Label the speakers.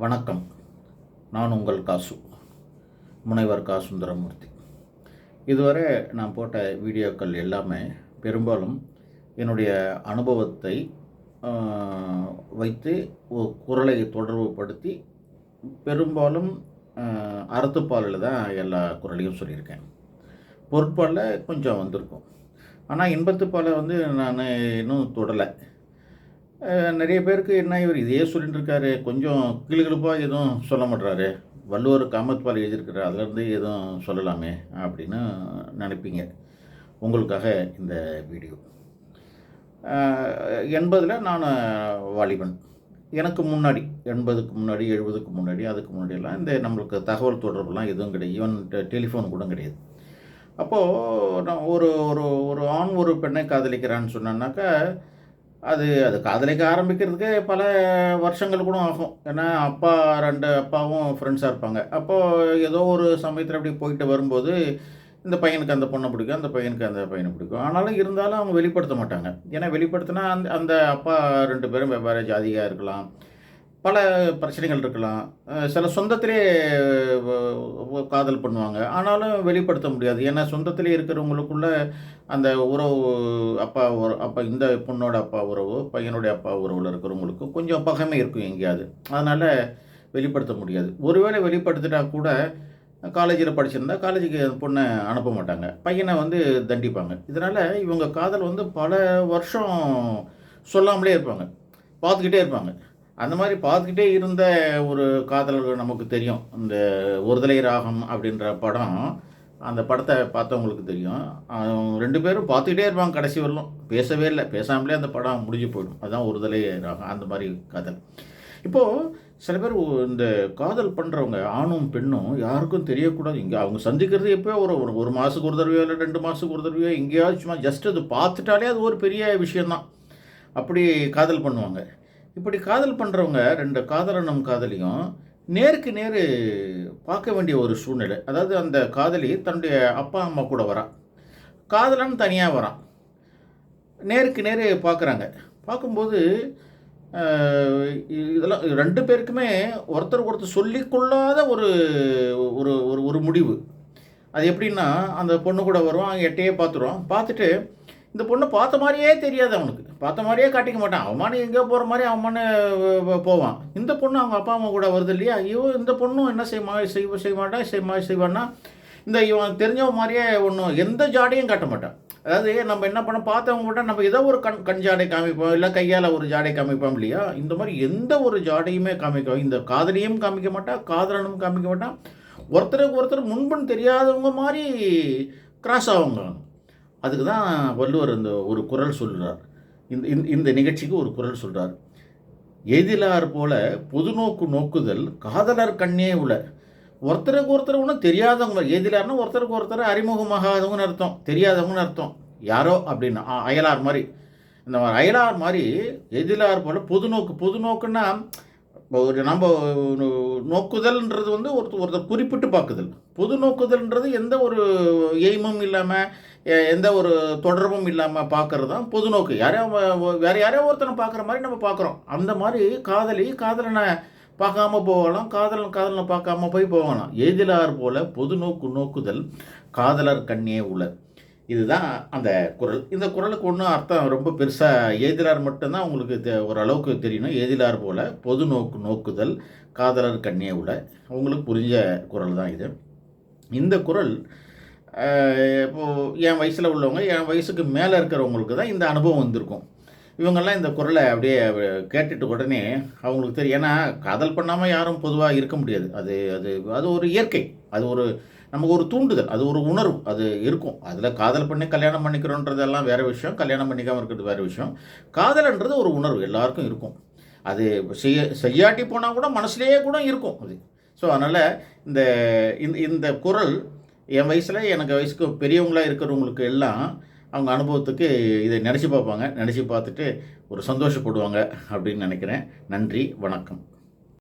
Speaker 1: வணக்கம். நான் உங்கள் காசு முனைவர் கா சுந்தரமூர்த்தி இதுவரை நான் போட்ட வீடியோக்கள் எல்லாமே பெரும்பாலும் என்னுடைய அனுபவத்தை வைத்து குரலை தொடர்புபடுத்தி பெரும்பாலும் அறத்துப்பாலில் தான் எல்லா குரலையும் சொல்லியிருக்கேன். பொருட்பாலில் கொஞ்சம் வந்திருக்கும். ஆனால் இன்பத்துப்பாலை வந்து நான் இன்னும் தொடலை. நிறைய பேருக்கு என்ன இவர் இதையே சொல்லிட்டு இருக்காரு கொஞ்சம் கிளுகிழுப்பாக எதுவும் சொல்ல மாட்றாரு. வள்ளுவர் காமத்பால் எழுதியிருக்கிறார். அதுலேருந்து எதுவும் சொல்லலாமே அப்படின்னு நினைப்பீங்க. உங்களுக்காக இந்த வீடியோ. எண்பதில் நான் வாலிபன். எனக்கு முன்னாடி எண்பதுக்கு முன்னாடி எழுபதுக்கு முன்னாடி அதுக்கு முன்னாடியெல்லாம் இந்த நம்மளுக்கு தகவல் தொடர்புலாம் எதுவும் கிடையாது. ஈவன் டெலிஃபோன் கூட கிடையாது. அப்போது நான் ஒரு ஒரு ஒரு ஆண் ஒரு பெண்ணை காதலிக்கிறான்னு சொன்னான்னாக்கா அது அது காதலிக்க ஆரம்பிக்கிறதுக்கு பல வருஷங்கள் கூட ஆகும். ஏன்னா அப்பா ரெண்டு அப்பாவும் ஃப்ரெண்ட்ஸாக இருப்பாங்க. அப்போது ஏதோ ஒரு சமயத்தில் அப்படி போயிட்டு வரும்போது இந்த பையனுக்கு அந்த பொண்ணை பிடிக்கும் அந்த பையனுக்கு அந்த பையனை பிடிக்கும். ஆனாலும் இருந்தாலும் அவங்க வெளிப்படுத்த மாட்டாங்க. ஏன்னா வெளிப்படுத்தினா அந்த அந்த அப்பா ரெண்டு பேரும் வெவ்வேறு ஜாதியாக இருக்கலாம். பல பிரச்சனைகள் இருக்கலாம். சில சொந்தத்திலே காதல் பண்ணுவாங்க. ஆனாலும் வெளிப்படுத்த முடியாது. ஏன்னா சொந்தத்திலே இருக்கிறவங்களுக்குள்ள அந்த உறவு அப்பா உறவு அப்பா இந்த பொண்ணோட அப்பா உறவு பையனுடைய அப்பா உறவில் இருக்கிறவங்களுக்கு கொஞ்சம் பகைமை இருக்கும் எங்கேயாவது. அதனால் வெளிப்படுத்த முடியாது. ஒருவேளை வெளிப்படுத்திட்டா கூட காலேஜில் படிச்சிருந்தா காலேஜுக்கு பொண்ணை அனுப்ப மாட்டாங்க. பையனை வந்து தண்டிப்பாங்க. இதனால் இவங்க காதல் வந்து பல வருஷம் சொல்லாமலே இருப்பாங்க. பார்த்துக்கிட்டே இருப்பாங்க. அந்த மாதிரி பார்த்துக்கிட்டே இருந்த ஒரு காதலர்கள் நமக்கு தெரியும். இந்த ஒருதலை ராகம் அப்படின்ற படம் அந்த படத்தை பார்த்தவங்களுக்கு தெரியும். ரெண்டு பேரும் பார்த்துக்கிட்டே இருப்பாங்க கடைசி வரலும். பேசவே இல்லை. பேசாமலே அந்த படம் முடிஞ்சு போயிடும். அதுதான் ஒருதலை ராகம் அந்த மாதிரி காதல். இப்போது சில பேர் இந்த காதல் பண்ணுறவங்க ஆணும் பெண்ணும் யாருக்கும் தெரியக்கூடாது. இங்கே அவங்க சந்திக்கிறது எப்போயோ ஒரு ஒரு ஒரு மாதத்துக்கு ஒரு தடவையோ இல்லை ரெண்டு மாதத்துக்கு ஒரு தடவையோ எங்கேயாவது சும்மா ஜஸ்ட் அது பார்த்துட்டாலே அது ஒரு பெரிய விஷயந்தான் அப்படி காதல் பண்ணுவாங்க. இப்படி காதல் பண்ணுறவங்க ரெண்டு காதலனும் காதலியும் நேருக்கு நேர் பார்க்க வேண்டிய ஒரு சூழ்நிலை. அதாவது அந்த காதலி தன்னுடைய அப்பா அம்மா கூட வரான் காதலன் தனியாக வரான் நேருக்கு நேர் பார்க்குறாங்க. பார்க்கும்போது இதெல்லாம் ரெண்டு பேருக்குமே ஒருத்தர் ஒருத்தர் சொல்லிக்கொள்ளாத ஒரு ஒரு ஒரு ஒரு முடிவு. அது எப்படின்னா அந்த பொண்ணு கூட வருவான் எட்டையே பார்த்துருவான். பார்த்துட்டு இந்த பொண்ணை பார்த்த மாதிரியே தெரியாது அவனுக்கு. பார்த்த மாதிரியே காட்டிக்க மாட்டான். அவமான எங்கேயோ போகிற மாதிரி அவமான போவான். இந்த பொண்ணு அவங்க அப்பா அம்மா கூட வருது இல்லையா? ஐயோ இந்த பொண்ணும் என்ன செய்யுமா செய்வ செய்ய மாட்டான் செய்மா செய்வான்னா? இந்த இவன் தெரிஞ்சவன் மாதிரியே ஒன்றும் எந்த ஜாடையும் காட்ட மாட்டான். அதாவது நம்ம என்ன பண்ண பார்த்தவங்க மட்டும் நம்ம ஏதோ ஒரு கண் கண் ஜாடை காமிப்போம் இல்லை கையால் ஒரு ஜாடை காமிப்போம் இல்லையா? இந்த மாதிரி எந்த ஒரு ஜாடையுமே காமிக்க இந்த காதலியும் காமிக்க மாட்டான் காதலனும் காமிக்க மாட்டான் ஒருத்தருக்கு ஒருத்தர் முன்பன் தெரியாதவங்க மாதிரி கிராஸ் ஆகுங்க. அதுக்கு தான் வள்ளுவர் இந்த ஒரு குரல் சொல்கிறார் இந்த இந்த- இந்த நிகழ்ச்சிக்கு ஒரு குரல் சொல்கிறார் எதிலார் போல பொதுநோக்கு நோக்குதல் காதலர் கண்ணே உள்ள ஒருத்தருக்கு ஒருத்தர் ஒன்றும் தெரியாதவங்க எதிலார்னா ஒருத்தருக்கு ஒருத்தர் அறிமுகமாகாதவங்கன்னு அர்த்தம் தெரியாதவங்கன்னு அர்த்தம். யாரோ அப்படின்னு அயலார் மாதிரி. இந்த மாதிரி அயலார் மாதிரி எதிலார் போல பொதுநோக்கு பொதுநோக்குன்னா ஒரு நம்ம நோக்குதல்ன்றது வந்து ஒருத்தர் ஒருத்தர் குறிப்பிட்டு பார்க்குதல். பொது நோக்குதல்ன்றது எந்த ஒரு எய்மும் இல்லாமல் எந்த ஒரு தொடர்பும் இல்லாமல் பார்க்கறது தான் பொது நோக்கு. யாரையோ வேறு யாரையோ ஒருத்தனை பார்க்குற மாதிரி நம்ம பார்க்குறோம் அந்த மாதிரி காதலி காதலனை பார்க்காம போகலாம் காதலன் காதலனை பார்க்காம போய் போகலாம். எதிலார் போல பொது நோக்கு நோக்குதல் காதலர் கண்ணே உல இதுதான் அந்த குரல். இந்த குரலுக்கு ஒன்றும் அர்த்தம் ரொம்ப பெருசாக எதிலார் மட்டும்தான் உங்களுக்கு தெ ஓரளவுக்கு தெரியணும் எதிலார் போல பொது நோக்கு நோக்குதல் காதலர் கண்ணே உல உங்களுக்கு புரிஞ்ச குரல் தான் இது. இந்த குரல் இப்போது என் வயசில் உள்ளவங்க என் வயசுக்கு மேலே இருக்கிறவங்களுக்கு தான் இந்த அனுபவம் வந்திருக்கும். இவங்கெல்லாம் இந்த குரலை அப்படியே கேட்டுட்டு உடனே அவங்களுக்கு தெரியும். ஏன்னா காதல் பண்ணாமல் யாரும் பொதுவாக இருக்க முடியாது. அது அது அது ஒரு இயற்கை. அது ஒரு நமக்கு ஒரு தூண்டுதல். அது ஒரு உணர்வு. அது இருக்கும். அதில் காதல் பண்ணி கல்யாணம் பண்ணிக்கிறோன்றதெல்லாம் வேறு விஷயம். கல்யாணம் பண்ணிக்காமல் இருக்கிறது வேறு விஷயம். காதல்ன்றது ஒரு உணர்வு. எல்லாருக்கும் இருக்கும். அது செய்ய செய்யாட்டி போனால் கூட மனசுலேயே கூட இருக்கும் அது. ஸோ அதனால் இந்த இந்த இந்த குரல் என் வயசில் எனக்கு வயசுக்கு பெரியவங்களாக இருக்கிறவங்களுக்கு எல்லாம் அவங்க அனுபவத்துக்கு இதை நினச்சி பார்ப்பாங்க. நினச்சி பார்த்துட்டு ஒரு சந்தோஷப்படுவாங்க அப்படின்னு நினைக்கிறேன். நன்றி வணக்கம்.